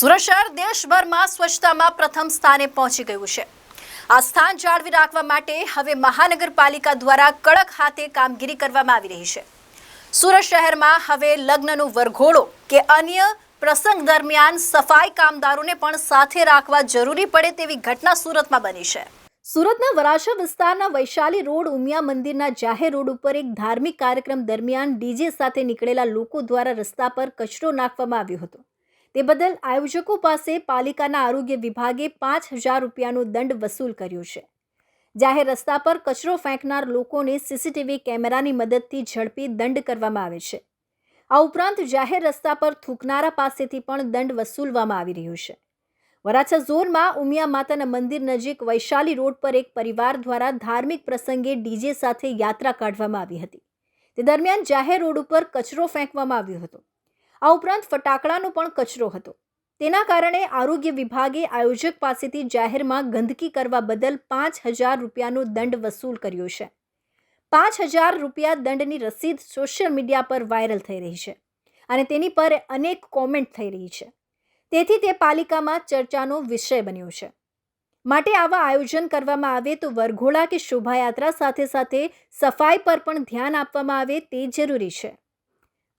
સુરત શહેર દેશભરમાં સ્વચ્છતામાં પ્રથમ સ્થાને પહોંચી ગયું છે. આ સ્થાન જાળવી રાખવા માટે હવે મહાનગરપાલિકા દ્વારા કડક હાથે કામગીરી કરવામાં આવી રહી છે. સુરત શહેરમાં હવે લગ્નનો વરઘોડો કે અન્ય પ્રસંગ દરમિયાન સફાઈ કામદારોને પણ સાથે રાખવા જરૂરી પડે તેવી ઘટના સુરતમાં બની છે. સુરતના વરાછા વિસ્તારના વૈશાલી રોડ ઉમિયા મંદિરના જાહેર રોડ ઉપર એક ધાર્મિક કાર્યક્રમ દરમિયાન ડીજે સાથે નીકળેલા લોકો દ્વારા રસ્તા પર કચરો નાખવામાં આવ્યો હતો. તે બદલ આયોજકો પાસે પાલિકાના આરોગ્ય વિભાગે પાંચ હજાર રૂપિયાનો દંડ વસૂલ કર્યો છે. જાહેર રસ્તા પર કચરો ફેંકનાર લોકોને સીસીટીવી કેમેરાની મદદથી ઝડપી દંડ કરવામાં આવે છે. આ ઉપરાંત જાહેર રસ્તા પર થૂકનારા પાસેથી પણ દંડ વસૂલવામાં આવી રહ્યો છે. વરાછા ઝોનમાં ઉમિયા માતાના મંદિર નજીક વૈશાલી રોડ પર એક પરિવાર દ્વારા ધાર્મિક પ્રસંગે ડીજે સાથે યાત્રા કાઢવામાં આવી હતી. તે દરમિયાન જાહેર રોડ ઉપર કચરો ફેંકવામાં આવ્યો હતો. આ ઉપરાંત ફટાકડાનો પણ કચરો હતો. તેના કારણે આરોગ્ય વિભાગે આયોજક પાસેથી જાહેરમાં ગંદકી કરવા બદલ પાંચ હજાર રૂપિયાનો દંડ વસૂલ કર્યો છે. પાંચ હજાર રૂપિયા દંડની રસીદ સોશિયલ મીડિયા પર વાયરલ થઈ રહી છે અને તેની પર અનેક કોમેન્ટ થઈ રહી છે. તેથી તે પાલિકામાં ચર્ચાનો વિષય બન્યો છે. માટે આવા આયોજન કરવામાં આવે તો વરઘોડા કે શોભાયાત્રા સાથે સાથે સફાઈ પર પણ ધ્યાન આપવામાં આવે તે જરૂરી છે.